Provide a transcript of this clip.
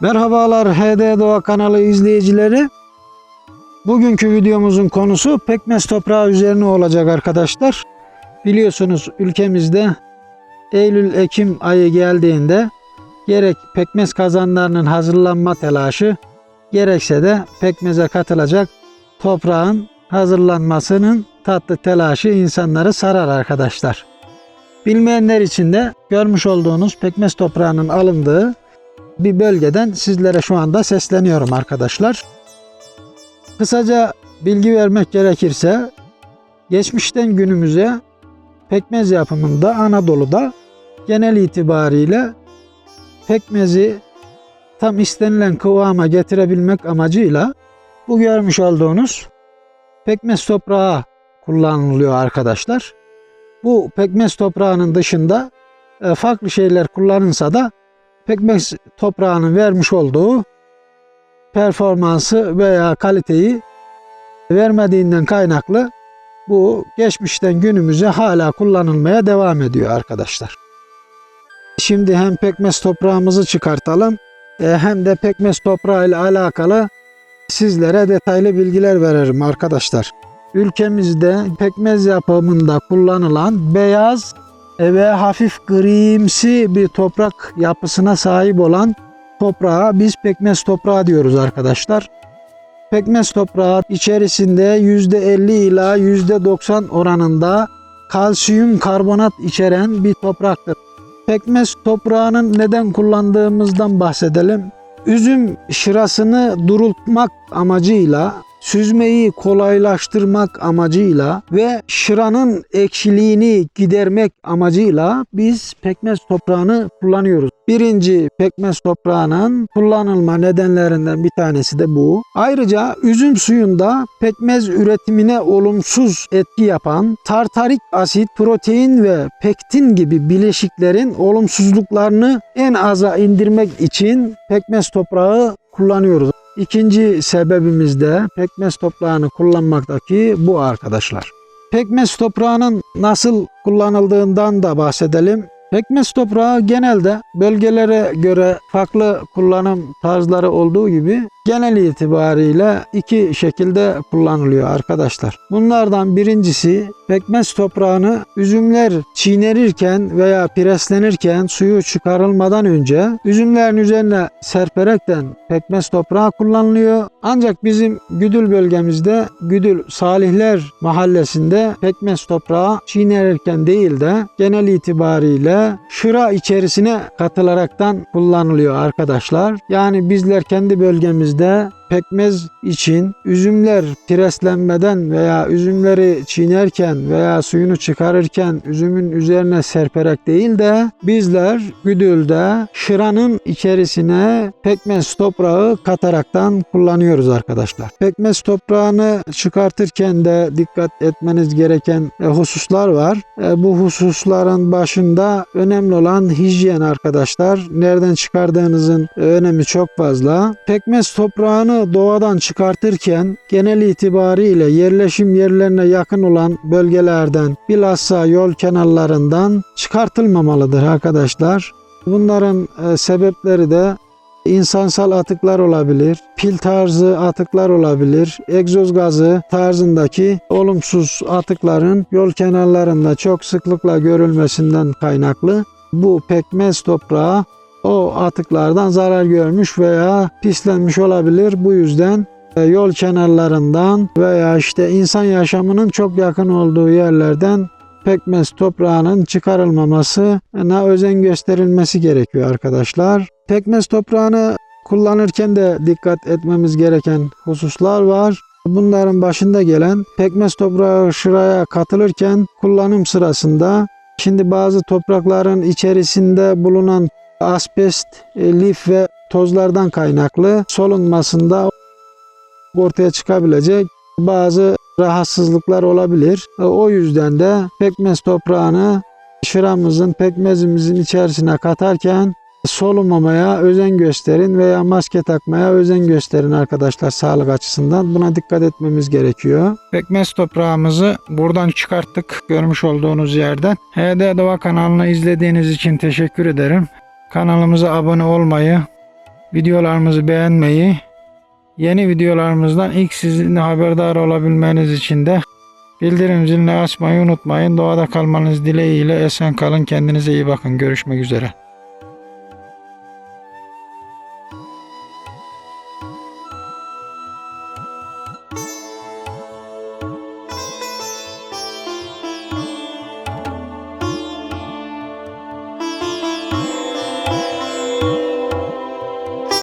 Merhabalar HD Doğa kanalı izleyicileri. Bugünkü videomuzun konusu pekmez toprağı üzerine olacak arkadaşlar. Biliyorsunuz ülkemizde Eylül-Ekim ayı geldiğinde gerek pekmez kazanlarının hazırlanma telaşı gerekse de pekmeze katılacak toprağın hazırlanmasının tatlı telaşı insanları sarar arkadaşlar. Bilmeyenler için de görmüş olduğunuz pekmez toprağının alındığı bir bölgeden sizlere şu anda sesleniyorum arkadaşlar. Kısaca bilgi vermek gerekirse geçmişten günümüze pekmez yapımında Anadolu'da genel itibariyle pekmezi tam istenilen kıvama getirebilmek amacıyla bu görmüş olduğunuz pekmez toprağı kullanılıyor arkadaşlar. Bu pekmez toprağının dışında e, farklı şeyler kullanılsa da pekmez toprağının vermiş olduğu performansı veya kaliteyi vermediğinden kaynaklı bu geçmişten günümüze hala kullanılmaya devam ediyor arkadaşlar. Şimdi hem pekmez toprağımızı çıkartalım e, hem de pekmez toprağı ile alakalı sizlere detaylı bilgiler veririm arkadaşlar. Ülkemizde pekmez yapımında kullanılan beyaz ve hafif grimsi bir toprak yapısına sahip olan toprağa biz pekmez toprağı diyoruz arkadaşlar. Pekmez toprağı içerisinde %50 ila %90 oranında kalsiyum karbonat içeren bir topraktır. Pekmez toprağının neden kullandığımızdan bahsedelim. Üzüm şırasını durultmak amacıyla süzmeyi kolaylaştırmak amacıyla ve şıranın ekşiliğini gidermek amacıyla biz pekmez toprağını kullanıyoruz. Birinci pekmez toprağının kullanılma nedenlerinden bir tanesi de bu. Ayrıca üzüm suyunda pekmez üretimine olumsuz etki yapan tartarik asit, protein ve pektin gibi bileşiklerin olumsuzluklarını en aza indirmek için pekmez toprağı kullanıyoruz. İkinci sebebimiz de pekmez toprağını kullanmaktaki bu arkadaşlar. Pekmez toprağının nasıl kullanıldığından da bahsedelim. Pekmez toprağı genelde bölgelere göre farklı kullanım tarzları olduğu gibi genel itibariyle iki şekilde kullanılıyor arkadaşlar. Bunlardan birincisi pekmez toprağını üzümler çiğnenirken veya preslenirken suyu çıkarılmadan önce üzümlerin üzerine serperekten pekmez toprağı kullanılıyor. Ancak bizim Güdül bölgemizde Güdül Salihler mahallesinde pekmez toprağı çiğnenirken değil de genel itibariyle şıra içerisine katılaraktan kullanılıyor arkadaşlar. Yani bizler kendi bölgemizde pekmez için üzümler preslenmeden veya üzümleri çiğnerken veya suyunu çıkarırken üzümün üzerine serperek değil de bizler güdülde şıranın içerisine pekmez toprağı kataraktan kullanıyoruz arkadaşlar. Pekmez toprağını çıkartırken de dikkat etmeniz gereken hususlar var. E, Bu hususların başında önemli olan hijyen arkadaşlar. Nereden çıkardığınızın önemi çok fazla. Pekmez toprağını doğadan çıkartırken genel itibariyle yerleşim yerlerine yakın olan bölgelerden bilhassa yol kenarlarından çıkartılmamalıdır arkadaşlar. Bunların e, sebepleri de insansal atıklar olabilir, pil tarzı atıklar olabilir, egzoz gazı tarzındaki olumsuz atıkların yol kenarlarında çok sıklıkla görülmesinden kaynaklı bu pekmez toprağı o atıklardan zarar görmüş veya pislenmiş olabilir. Bu yüzden e, yol kenarlarından veya işte insan yaşamının çok yakın olduğu yerlerden pekmez toprağının çıkarılmamasına özen gösterilmesi gerekiyor arkadaşlar. Pekmez toprağını kullanırken de dikkat etmemiz gereken hususlar var. Bunların başında gelen pekmez toprağı şıraya katılırken kullanım sırasında şimdi bazı toprakların içerisinde bulunan asbest, e, lif ve tozlardan kaynaklı solunmasında ortaya çıkabilecek bazı rahatsızlıklar olabilir. E, O yüzden de pekmez toprağını şıramızın, pekmezimizin içerisine katarken solunmamaya özen gösterin veya maske takmaya özen gösterin arkadaşlar sağlık açısından. Buna dikkat etmemiz gerekiyor. Pekmez toprağımızı buradan çıkarttık görmüş olduğunuz yerden. HD Doğa kanalını izlediğiniz için teşekkür ederim. Kanalımıza abone olmayı, videolarımızı beğenmeyi, yeni videolarımızdan ilk sizin haberdar olabilmeniz için de bildirim zilini açmayı unutmayın. Doğada kalmanız dileğiyle esen kalın. Kendinize iyi bakın. Görüşmek üzere.